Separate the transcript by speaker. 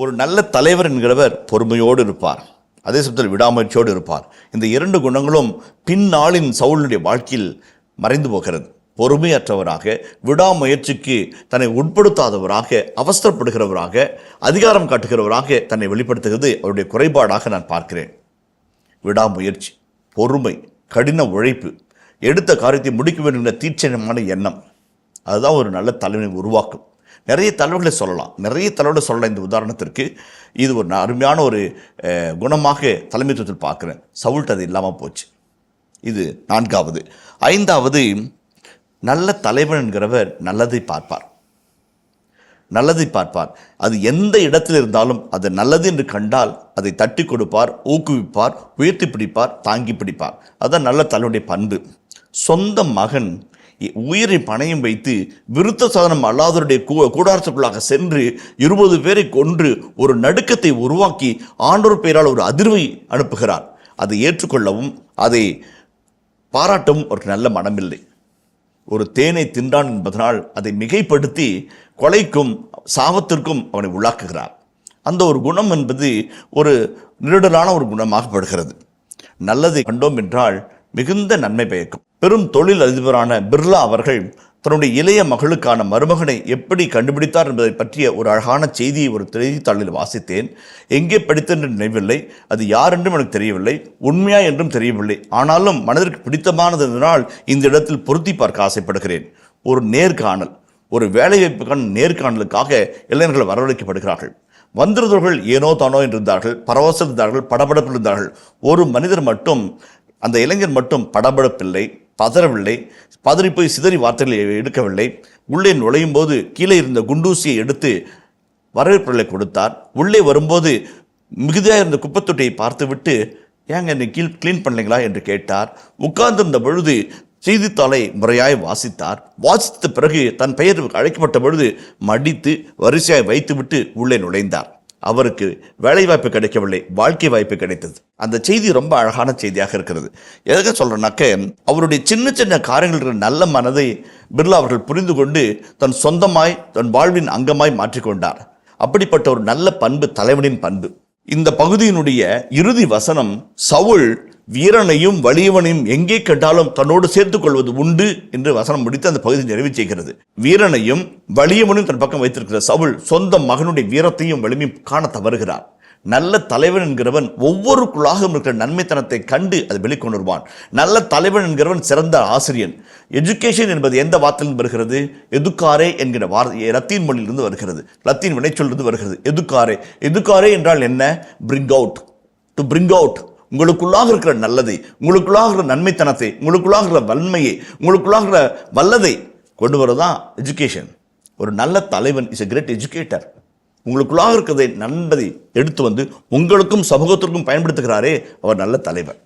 Speaker 1: ஒரு நல்ல தலைவர் என்கிறவர் பொறுமையோடு இருப்பார். அதே சமயத்தில் விடாமுயற்சியோடு இருப்பார். இந்த இரண்டு குணங்களும் பின்னாளின் சவுளுடைய வாழ்க்கையில் மறைந்து போகிறது. பொறுமையற்றவராக விடாமுயற்சிக்கு தன்னை உட்படுத்தாதவராக அவசரப்படுகிறவராக அதிகாரம் காட்டுகிறவராக தன்னை வெளிப்படுத்துகிறது அவருடைய குறைபாடாக நான் பார்க்கிறேன். விடாமுயற்சி பொறுமை கடின உழைப்பு எடுத்த காரியத்தை முடிக்க வேண்டும் என்ற தீட்சணமான எண்ணம். அதுதான் ஒரு நல்ல தலைவனை உருவாக்கும். நிறைய தலைவர்களை சொல்லலாம். நிறைய தலைவர்களை சொல்லலாம். இந்த உதாரணத்திற்கு இது ஒரு அருமையான ஒரு அஹ், குணமாக தலைமைத்துவத்தில் பார்க்குறேன். சவுல்ட் அது இல்லாமல் போச்சு. இது நான்காவது. ஐந்தாவது நல்ல தலைவன் என்கிறவர் நல்லதை பார்ப்பார். நல்லதை பார்ப்பார். அது எந்த இடத்தில் இருந்தாலும் அது நல்லது என்று கண்டால் அதை தட்டி கொடுப்பார் ஊக்குவிப்பார் உயர்த்தி பிடிப்பார் தாங்கி பிடிப்பார். அதுதான் நல்ல தலைவனுடைய பண்பு. சொந்த மகன் உயிரை பணையம் வைத்து விருத்த சாதனம் அல்லாதவருடைய கூ கூடாரத்துக்குள்ளாக சென்று இருபது பேரை கொன்று ஒரு நடுக்கத்தை உருவாக்கி ஆண்டோர் பெயரால் ஒரு அதிர்வை அனுப்புகிறார். அதை ஏற்றுக்கொள்ளவும் அதை பாராட்டவும் ஒரு நல்ல மனமில்லை. ஒரு தேனை தின்றான் என்பதனால் அதை மிகைப்படுத்தி கொலைக்கும் சாபத்திற்கும் அவனை உள்ளாக்குகிறார். அந்த ஒரு குணம் என்பது ஒரு நிருடலான ஒரு குணமாகப்படுகிறது. நல்லதை கண்டோம் என்றால் மிகுந்த நன்மை பயக்கும். பெரும் தொழில் அதிபரான பிர்லா அவர்கள் தன்னுடைய இளைய மகளுக்கான மருமகனை எப்படி கண்டுபிடித்தார் என்பதை பற்றிய ஒரு அழகான செய்தியை ஒரு செய்தித்தாளில் வாசித்தேன். எங்கே படித்தேன் நினைவில்லை. அது யார் என்றும் எனக்கு தெரியவில்லை. உண்மையா என்றும் தெரியவில்லை. ஆனாலும் மனதிற்கு பிடித்தமானதனால் இந்த இடத்தில் பொருத்தி பார்க்க ஆசைப்படுகிறேன். ஒரு நேர்காணல் ஒரு வேலைவாய்ப்புக்கான நேர்காணலுக்காக இளைஞர்கள் வரவழைக்கப்படுகிறார்கள். வந்திருந்தவர்கள் ஏனோ தானோ என்றிருந்தார்கள் பரவசம் இருந்தார்கள் படபடப்பில் இருந்தார்கள். ஒரு மனிதர் மட்டும் அந்த இளைஞர் மட்டும் படபடப்பில்லை பதறவில்லை பதறி போய் சிதறி வார்த்தைகளை எடுக்கவில்லை. உள்ளே நுழையும் போது கீழே இருந்த குண்டூசியை எடுத்து வரவேற்புகளை கொடுத்தார். உள்ளே வரும்போது மிகுதியாக இருந்த குப்பத்தொட்டியை பார்த்துவிட்டு ஏங்க என்னை கீழ் க்ளீன் பண்ணலைங்களா? என்று கேட்டார். உட்கார்ந்திருந்த பொழுது செய்தித்தாளை முறையாய் வாசித்தார். வாசித்த பிறகு தன் பெயர் அழைக்கப்பட்ட பொழுது மடித்து வரிசையாய் வைத்துவிட்டு உள்ளே நுழைந்தார். அவருக்கு வேலைவாய்ப்பு கிடைக்கவில்லை வாழ்க்கை வாய்ப்பு கிடைத்தது. அந்த செய்தி ரொம்ப அழகான செய்தியாக இருக்கிறது. எதுக்கு சொல்கிறேன்னாக்க அவருடைய சின்ன சின்ன காரியங்கள் இருக்கிற நல்ல மனதை பிர்லா அவர்கள் புரிந்து கொண்டு தன் சொந்தமாய் தன் வாழ்வின் அங்கமாய் மாற்றிக்கொண்டார் அப்படிப்பட்ட ஒரு நல்ல பண்பு தலைவனின் பண்பு. இந்த பகுதியினுடைய இறுதி வசனம் சவுல் வீரனையும் வலியவனையும் எங்கே கண்டாலும் தன்னோடு சேர்த்துக் கொள்வது உண்டு என்று வசனம் முடித்து அந்த பகுதி நிறைவு செய்கிறது. வீரனையும் வலியவனையும் தன் பக்கம் வைத்திருக்கிற சவுல் சொந்த மகனுடைய வீரத்தையும் வலிமையும் காண தவறுகிறார். நல்ல தலைவன் என்கிறவன் ஒவ்வொருக்குள்ளாகவும் இருக்கிற நன்மைத்தனத்தை கண்டு அது வெளிக்கொண்டு வருவான் நல்ல தலைவன் என்கிறவன் சிறந்த ஆசிரியன். எஜுகேஷன் என்பது எந்த வார்த்தையிலிருந்து வருகிறது? எதுக்காரே என்கிற வார்த்தை லத்தீன் மொழியிலிருந்து வருகிறது. லத்தீன் வினைச்சொல்லிருந்து வருகிறது. எதுக்காரே? எதுக்காரே என்றால் என்ன? Bring out to bring out உங்களுக்குள்ளாக இருக்கிற நல்லதை உங்களுக்குள்ளாக இருக்கிற நன்மைத்தனத்தை உங்களுக்குள்ளாக இருக்கிற வன்மையை உங்களுக்குள்ளாக இருக்கிற வல்லதை கொண்டு வரதான் எஜுகேஷன் ஒரு நல்ல தலைவன் இஸ் எ கிரேட் எஜுகேட்டர் உங்களுக்குள்ளாக இருக்கிறதை நண்பதை எடுத்து வந்து உங்களுக்கும் சமூகத்திற்கும் பயன்படுத்துகிறாரே அவர் நல்ல தலைவர்.